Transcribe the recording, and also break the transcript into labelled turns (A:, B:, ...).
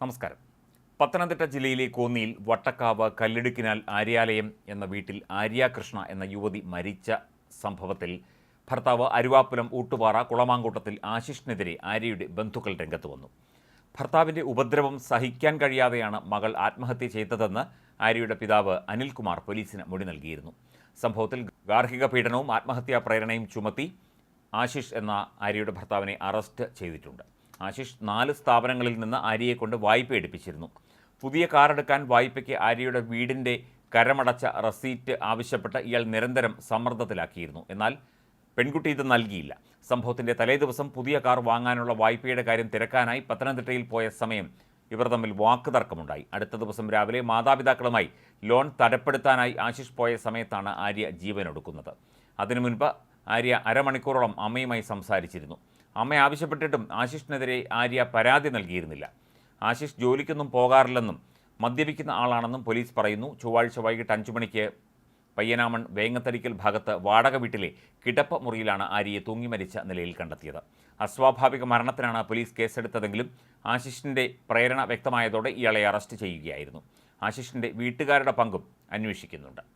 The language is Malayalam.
A: നമസ്കാരം. പത്തനംതിട്ട ജില്ലയിലെ കോന്നിയിൽ വട്ടക്കാവ് കല്ലിടുക്കിനാൽ ആര്യാലയം എന്ന വീട്ടിൽ ആര്യാകൃഷ്ണ എന്ന യുവതി മരിച്ച സംഭവത്തിൽ ഭർത്താവ് അരുവാപ്പുലം ഊട്ടുപാറ കുളമാങ്കൂട്ടത്തിൽ ആശിഷിനെതിരെ ആര്യയുടെ ബന്ധുക്കൾ രംഗത്ത് വന്നു. ഭർത്താവിന്റെ ഉപദ്രവം സഹിക്കാൻ കഴിയാതെയാണ് മകൾ ആത്മഹത്യ ചെയ്തതെന്ന് ആര്യയുടെ പിതാവ് അനിൽകുമാർ പോലീസിന് മൊഴി നൽകിയിരുന്നു. സംഭവത്തിൽ ഗാർഹിക പീഡനവും ആത്മഹത്യാ പ്രേരണയും ചുമത്തി ആശിഷ് എന്ന ആര്യയുടെ ഭർത്താവിനെ അറസ്റ്റ് ചെയ്തിട്ടുണ്ട്. ആശിഷ് നാല് സ്ഥാപനങ്ങളിൽ നിന്ന് ആര്യയെ കൊണ്ട് വായ്പ എടുപ്പിച്ചിരുന്നു. പുതിയ കാറെടുക്കാൻ വായ്പയ്ക്ക് ആര്യയുടെ വീടിന്റെ കരമടച്ച റസീറ്റ് ആവശ്യപ്പെട്ട് ഇയാൾ നിരന്തരം സമ്മർദ്ദത്തിലാക്കിയിരുന്നു. എന്നാൽ പെൺകുട്ടി ഇത് നൽകിയില്ല. സംഭവത്തിന്റെ തലേദിവസം പുതിയ കാർ വാങ്ങാനുള്ള വായ്പയുടെ കാര്യം തിരക്കാനായി പത്തനംതിട്ടയിൽ പോയ സമയം ഇവർ തമ്മിൽ വാക്കുതർക്കമുണ്ടായി. അടുത്ത ദിവസം രാവിലെ മാതാപിതാക്കളുമായി ലോൺ തടപ്പെടുത്താനായി ആശിഷ് പോയ സമയത്താണ് ആര്യ ജീവനൊടുക്കുന്നത്. അതിനു മുൻപ് ആര്യ അരമണിക്കൂറോളം അമ്മയുമായി സംസാരിച്ചിരുന്നു. അമ്മ ആവശ്യപ്പെട്ടിട്ടും ആശിഷിനെതിരെ ആര്യ പരാതി നൽകിയിരുന്നില്ല. ആശിഷ് ജോലിക്കൊന്നും പോകാറില്ലെന്നും മദ്യപിക്കുന്ന ആളാണെന്നും പോലീസ് പറയുന്നു. ചൊവ്വാഴ്ച വൈകിട്ട് അഞ്ചു മണിക്ക് പയ്യനാമൺ വേങ്ങത്തരിക്കൽ ഭാഗത്ത് വാടക വീട്ടിലെ കിടപ്പ് മുറിയിലാണ് ആര്യയെ തൂങ്ങി മരിച്ച നിലയിൽ കണ്ടെത്തിയത്. അസ്വാഭാവിക മരണത്തിനാണ് പോലീസ് കേസെടുത്തതെങ്കിലും ആശിഷിന്റെ പ്രേരണ വ്യക്തമായതോടെ ഇയാളെ അറസ്റ്റ് ചെയ്യുകയായിരുന്നു. ആശിഷിന്റെ വീട്ടുകാരുടെ പങ്കും അന്വേഷിക്കുന്നുണ്ട്.